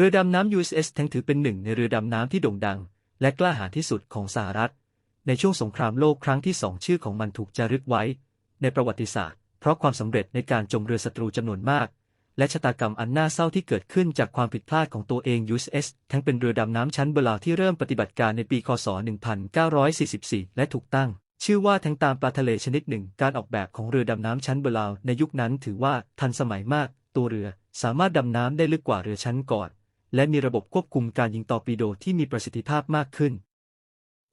เรือดำน้ำ USS แทงถือเป็นหนึ่งในเรือดำน้ำที่โด่งดัง และกล้าหาญที่สุดของสหรัฐ ในช่วงสงครามโลกครั้งที่สองชื่อของมันถูกจารึกไว้ ในประวัติศาสตร์ เพราะความสำเร็จในการจมเรือศัตรูจำนวนมาก และชะตากรรมอันน่าเศร้าที่เกิดขึ้นจากความผิดพลาดของตัวเอง USS ทั้งเป็นเรือดำน้ำชั้นเบลาที่เริ่มปฏิบัติการในปีคศ 1944 และถูกตั้ง ชื่อว่าแทงตามปลาทะเลชนิดหนึ่ง การออกแบบของเรือดำน้ำชั้นเบลาในยุคนั้นถือว่าทันสมัยมาก ตัวเรือสามารถดำน้ำได้ลึกกว่าเรือชั้นก่อน และมีระบบควบคุมการยิงตอร์ปิโดที่มีประสิทธิภาพมากขึ้น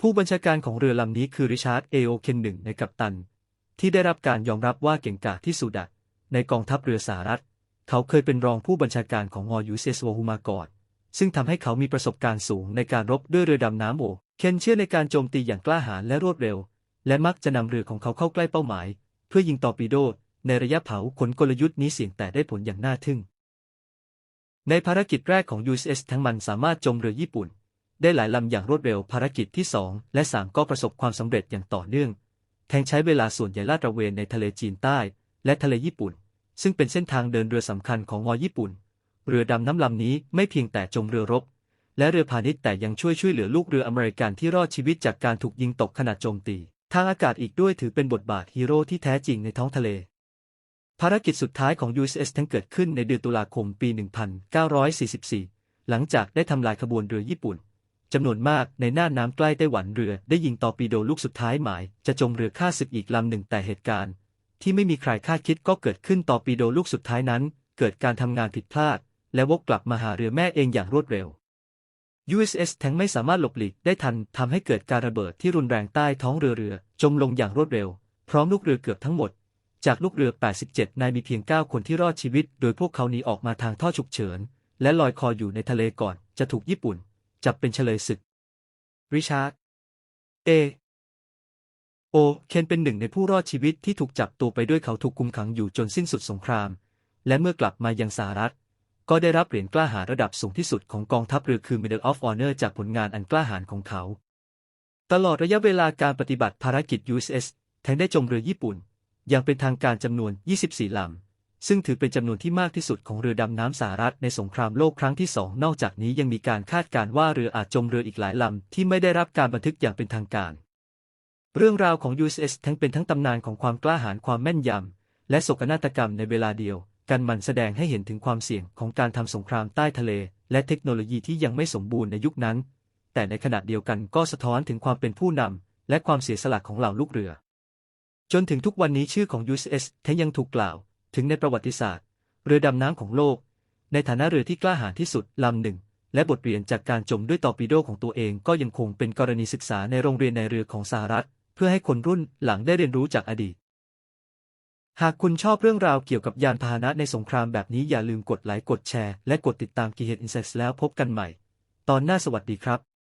ผู้บัญชาการของเรือลำนี้คือริชาร์ด เอโอเคนหนึ่งในกัปตัน ที่ได้รับการยอมรับว่าเก่งกาจที่สุดในกองทัพเรือสหรัฐ เขาเคยเป็นรองผู้บัญชาการของงอยูเซสโวฮูมาก่อนซึ่งทำให้เขามีประสบการณ์สูงในการรบด้วยเรือดำน้ำโอเคนเชื่อในการโจมตีอย่างกล้าหาญและรวดเร็ว และมักจะนำเรือของเขาเข้าใกล้เป้าหมาย เพื่อยิงตอร์ปิโดในระยะเผาขนกลยุทธ์นี้เสี่ยงแต่ได้ผลอย่างน่าทึ่ง ในภารกิจแรกของ USS ทั้งมันสามารถจมเรือญี่ปุ่น ได้หลายลำอย่างรวดเร็วภารกิจที่ 2 และ 3 ก็ประสบความสำเร็จอย่างต่อเนื่อง แทงใช้เวลาส่วนใหญ่ลาดตระเวนในทะเลจีนใต้ และทะเลญี่ปุ่น ซึ่งเป็นเส้นทางเดินเรือสำคัญของงอญี่ปุ่น เรือดำน้ำลำนี้ไม่เพียงแต่จมเรือรบ และเรือพาณิชย์แต่ยังช่วยช่วยเหลือลูกเรืออเมริกันที่รอดชีวิตจากการถูกยิงตกขณะโจมตี ทางอากาศอีกด้วยถือเป็นบทบาทฮีโร่ที่แท้จริงในท้องทะเล ภารกิจสุดท้ายของ USS ทั้งเกิดขึ้นในเดือนตุลาคมปี 1944 หลังจากได้ทำลายขบวนเรือญี่ปุ่นจำนวนมากในหน่านน้ำใกล้ไต้หวันเรือได้ยิงตอร์ปิโดลูกสุดท้ายหมาย จะจมเรือฆ่าศึกอีกลำหนึ่งแต่เหตุการณ์ ที่ไม่มีใครคาดคิดก็เกิดขึ้นตอร์ปิโดลูกสุดท้ายนั้น เกิดการทำงานผิดพลาด และวกกลับมาหาเรือแม่เองอย่างรวดเร็ว USS แทงไม่สามารถหลบหลีกได้ทันทำให้เกิดการระเบิดที่รุนแรงใต้ท้องเรือเรือ จมลงอย่างรวดเร็ว พร้อมลูกเรือเกือบทั้งหมด จากลูกเรือ 87 นายมีเพียง 9 คนที่รอดชีวิต โดยพวกเขาหนีออกมาทางท่อฉุกเฉิน และลอยคออยู่ในทะเลก่อนจะถูกญี่ปุ่น จับเป็นเฉลยศึก ริชาร์ด เอ โอ เคนเป็นหนึ่งในผู้รอดชีวิตที่ถูกจับตัวไปด้วยเขาถูกคุมขังอยู่จนสิ้นสุดสงคราม และเมื่อกลับมายังสหรัฐ ก็ได้รับเหรียญกล้าหาญระดับสูงที่สุดของกองทัพเรือคือ Medal of Honor จากผลงานอันกล้าหาญของเขา ตลอดระยะเวลาการปฏิบัติภารกิจ USS แทงได้จมเรือญี่ปุ่น อย่างเป็นทางการจำนวน 24 ลำ ซึ่งถือเป็นจำนวนที่มากที่สุดของเรือดำน้ำสหรัฐในสงครามโลกครั้งที่สองนอกจากนี้ยังมีการคาดการว่าเรืออาจจมเรืออีกหลายลำ ที่ไม่ได้รับการบันทึกอย่างเป็นทางการ เรื่องราวของ USS ทั้งเป็นทั้งตำนานของความกล้าหาญความแม่นยำ และโศกนาฏกรรมในเวลาเดียว กันมันแสดงให้เห็นถึงความเสี่ยงของการทำสงครามใต้ทะเล และเทคโนโลยีที่ยังไม่สมบูรณ์ในยุคนั้น แต่ในขณะเดียวกันก็สะท้อนถึงความเป็นผู้นำและความเสียสละของเหล่าลูกเรือ จนถึงทุกวันนี้ชื่อของ USS แทยังถูกกล่าว ถึงในประวัติศาสตร์ เรือดำน้ำของโลก ในฐานะเรือที่กล้าหาญที่สุดลำหนึ่ง และบทเรียนจากการจมด้วยตอร์ปิโดของตัวเองก็ยังคงเป็นกรณีศึกษาในโรงเรียนในเรือของสหรัฐ เพื่อให้คนรุ่นหลังได้เรียนรู้จากอดีต หากคุณชอบเรื่องราวเกี่ยวกับยานพาหนะในสงครามแบบนี้อย่าลืมกดไลค์กดแชร์และกดติดตามกีเฮดอินเซสแล้วพบกันใหม่ ตอนหน้าสวัสดีครับ